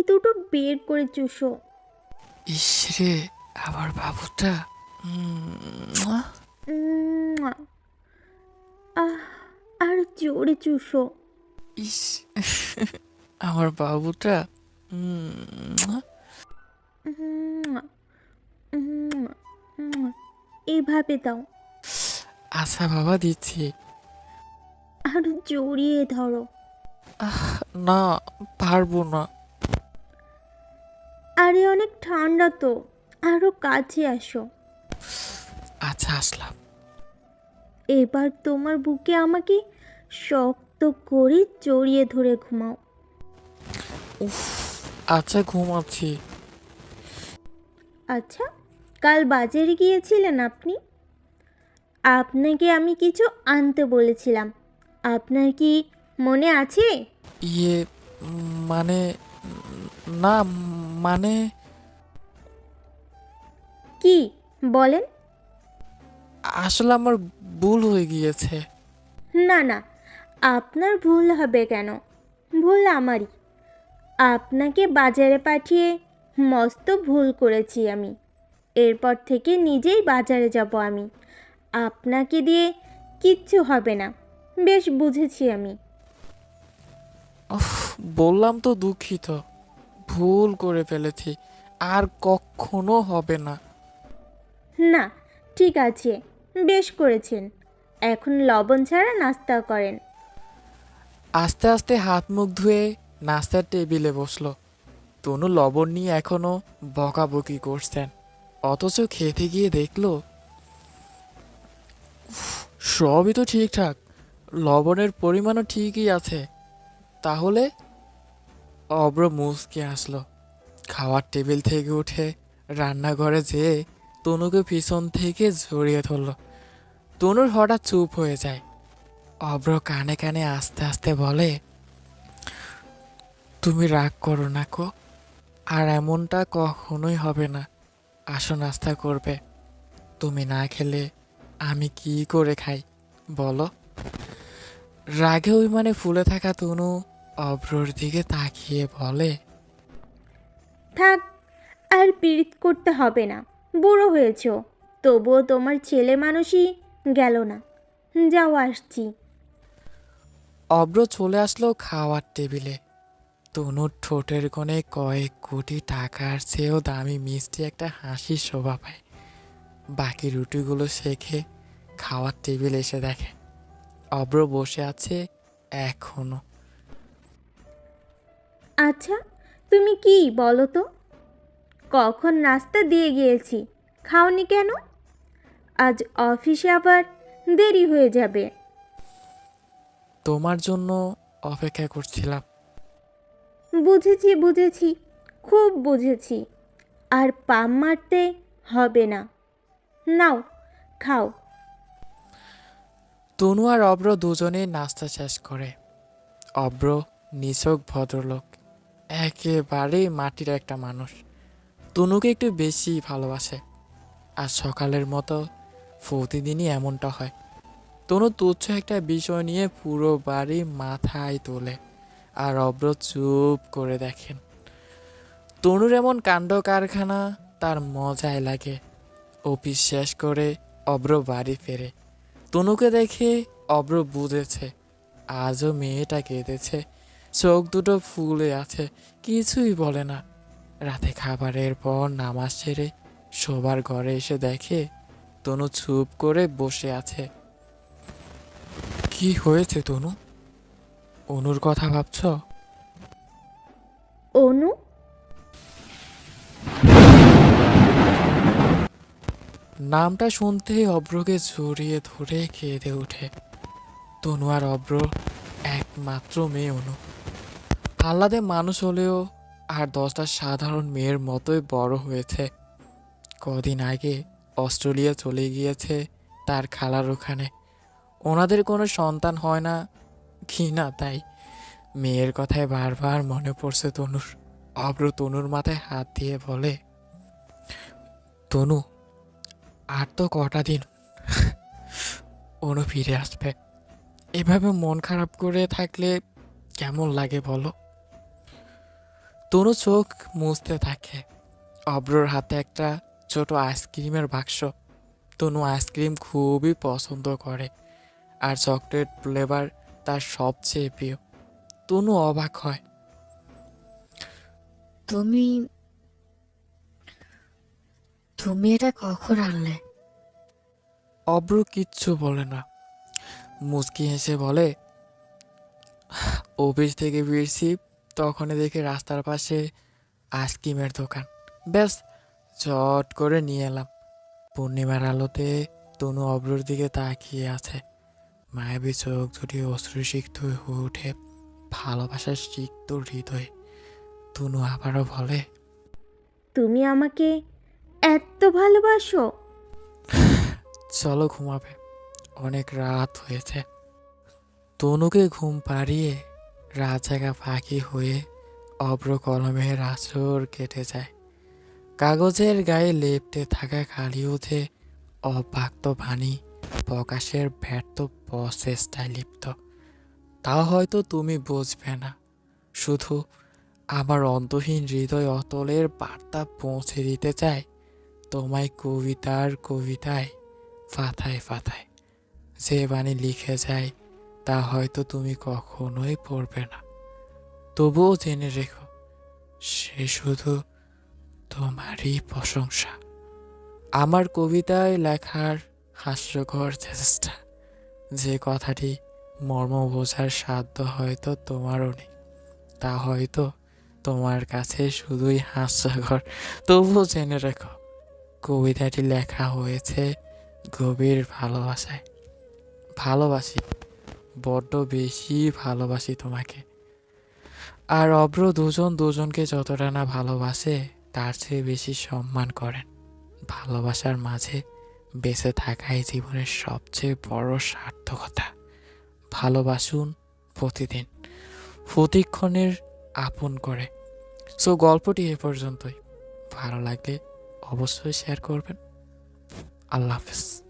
এই দুটো বের করে চুষো। ইস রে আমার বাবুটা। আহ। আর জোরে চুষো। ইস আমার বাবুটা। উম। এভাবে দাও। আচ্ছা বাবা দিচ্ছি। আর জড়িয়ে ধরো। না পারব না। আরে অনেক ঠান্ডা তো। আরও কাছে আসো। আচ্ছা আসলাম। এবার তোমার বুকে আমাকে শক্ত করে জড়িয়ে ধরে ঘুমাও। উফ আচ্ছা ঘুমাচ্ছি। আচ্ছা কাল বাজারে গিয়েছিলেন আপনি? আপনাকে আমি কিছু আনতে বলেছিলাম। আপনার কি মনে আছে? ইয়ে উম, মানে না মানে? কি? বলেন। আসলে আমার ভুল হয়ে গিয়েছে। না না আপনার ভুল হবে কেন? ভুল আমারই। আপনাকে বাজারে পাঠিয়ে মস্ত ভুল করেছি আমি। এরপর থেকে নিজেই বাজারে যাব আমি। আপনাকে দিয়ে কিচ্ছু হবে না। বেশ বুঝেছি আমি। বললাম তো দুঃখিত। ভুল করে ফেলেছি আর কখনো হবে না। না ঠিক আছে বেশ করেছেন। এখন লবণ ছাড়া নাস্তা করেন। আস্তে আস্তে হাত মুখ ধুয়ে নাস্তার টেবিলে বসল। তনু লবণ নিয়ে এখনও বকাবকি করছেন অথচ খেতে গিয়ে দেখল সবই তো ঠিকঠাক লবণের পরিমাণও ঠিকই আছে। তাহলে অব্র মুসকে আসলো। খাওয়ার টেবিল থেকে উঠে রান্নাঘরে যেয়ে তনুকে পিছন থেকে জড়িয়ে ধরলো। তনুর হঠাৎ চুপ হয়ে যায়। অব্র কানে কানে আস্তে আস্তে বলে, তুমি রাগ করো না কো, আর এমনটা কখনোই হবে না। আসো নাস্তা করবে। তুমি না খেলে আমি কি করে খাই? বলো। রাগে ওই মানে ফুলে থাকা তনু অব্রর দিকে তাকিয়ে বলে থাক আর পীড়িত করতে হবে না। বুড়ো হয়েছ। তবুও তোমার ছেলে মানুষই গেল না। যাও আসছি। অব্র চলে আসলো খাওয়ার টেবিলে। তনুর ঠোঁটের কোণে কয়েক কোটি টাকার চেয়েও দামি মিষ্টি একটা হাসি শোভা পায়। বাকি রুটিগুলো শেখে খাওয়ার টেবিল এসে দেখে। অব্র বসে আছে এখনও। আচ্ছা তুমি কি বলো তো? কখন নাস্তা দিয়ে গিয়েছি? খাওনি কেন? আজ অফিসে আবার দেরি হয়ে যাবে। তোমার জন্য অপেক্ষা করছিলাম। বুঝেছি বুঝেছি খুব বুঝেছি। আর পাম মারতে হবে না। নাও খাও। তনু আর অব্র দুজনে নাস্তা শেষ করে। অব্র নিছক ভদ্রলোক। একেবারেই মাটির একটা মানুষ। তনুকে একটু বেশি ভালোবাসে, আর সকালের মতো প্রতিদিনই এমনটা হয়। তনু তুচ্ছ একটা বিষয় নিয়ে পুরো বাড়ি মাথায় তোলে, আর অব্র চুপ করে দেখেন। তনুর এমন কাণ্ড কারখানা, তার মজায় লাগে। অফিস শেষ করে অব্র বাড়ি ফেরে। তনুকে দেখে অব্র বুঝেছে, আজও মেয়েটা কেঁদেছে। চোখ দুটো ফুলে আছে কিছুই বলে না। রাতে খাবারের পর নামাজ সেরে শোবার ঘরে এসে দেখে তনু চুপ করে বসে আছে। কি হয়েছে তনু? অনুর কথা ভাবছ? অনু? নামটা শুনতেই অব্রকে জড়িয়ে ধরে কেঁদে ওঠে। তনু আর অব্র একমাত্র মেয়ে অনু। আহ্লাদে মানুষ হলেও আর দশটা সাধারণ মেয়ের মতোই বড় হয়েছে। কদিন আগে অস্ট্রেলিয়া চলে গিয়েছে তার খালার ওখানে। ওনাদের কোনো সন্তান হয় না, কি না তাই? মেয়ের কথায় বারবার মনে পড়ছে তনুর। অব্র তনুর মাথায় হাত দিয়ে বলে, তনু, আর তো কটা দিন। অনু ফিরে আসবে। এভাবে মন খারাপ করে থাকলে কেমন লাগে বলো? তনু চোখ মুছতে থাকে। অব্রর হাতে একটা ছোট আইসক্রিমের বাক্স। তনু আইসক্রিম খুবই পছন্দ করে আর চকলেট ফ্লেভার তার সবচেয়ে প্রিয়। তনু অবাক হয়। তুমি তুমি এটা কখন আনলে? অব্র কিচ্ছু বলে না। মুচকি হেসে বলে অফিস থেকে ফিরছি তখনই দেখি রাস্তার পাশে আইসক্রিমের দোকান। ব্যাস চট করে নিয়ে এলাম। পূর্ণিমার আলোতে তনু অব্রর দিকে তাকিয়ে আছে। মায়াবী চোখ দুটি অশ্রুসিক্ত হয়ে উঠে ভালোবাসার সিক্ত হৃদয়ে। তনু আবারও বলে তুমি আমাকে এত ভালোবাসো? চলো ঘুমাবে। অনেক রাত হয়েছে। তনুকে ঘুম পাড়িয়ে রাত জাগা ফাঁকি হয়ে অব্র কলমের আঁচড় কেটে যায়। কাগজের গায়ে লেপটে থাকা খালি উঠে অব্যক্ত বাণী প্রকাশের ব্যর্থ প্রচেষ্টায় লিপ্ত। তা হয়তো তুমি বুঝবে না। শুধু আমার অন্তহীন হৃদয় অতলের বার্তা পৌঁছে দিতে চায় তোমায় কবিতার কবিতায় ফাথায় ফাথায়। যে বাণী লিখে যায় তা হয়তো তুমি কখনোই পড়বে না। তবুও জেনে রেখো, সে শুধু তোমারই প্রশংসা। আমার কবিতায় লেখার হাস্যকর চেষ্টা, যে কথাটি মর্ম বোঝার সাধ্য হয়তো তোমারও নেই, তা হয়তো তোমার কাছে শুধুই হাস্যকর। তবুও জেনে রেখো, কবিতাটি লেখা হয়েছে গভীর ভালোবাসায়। ভালোবাসি। বড্ড বেশি ভালোবাসি তোমাকে। আর অব্র দুজন দুজনকে যতটা না ভালোবাসে, তার চেয়ে বেশি সম্মান করেন। ভালোবাসার মাঝে বেঁচে থাকাই জীবনের সবচেয়ে বড় সার্থকতা। ভালোবাসুন প্রতিদিন, প্রতিক্ষণের আপন করে। সো গল্পটি এ পর্যন্তই। ভালো লাগলে অবশ্যই শেয়ার করবেন। আল্লাহ হাফেজ।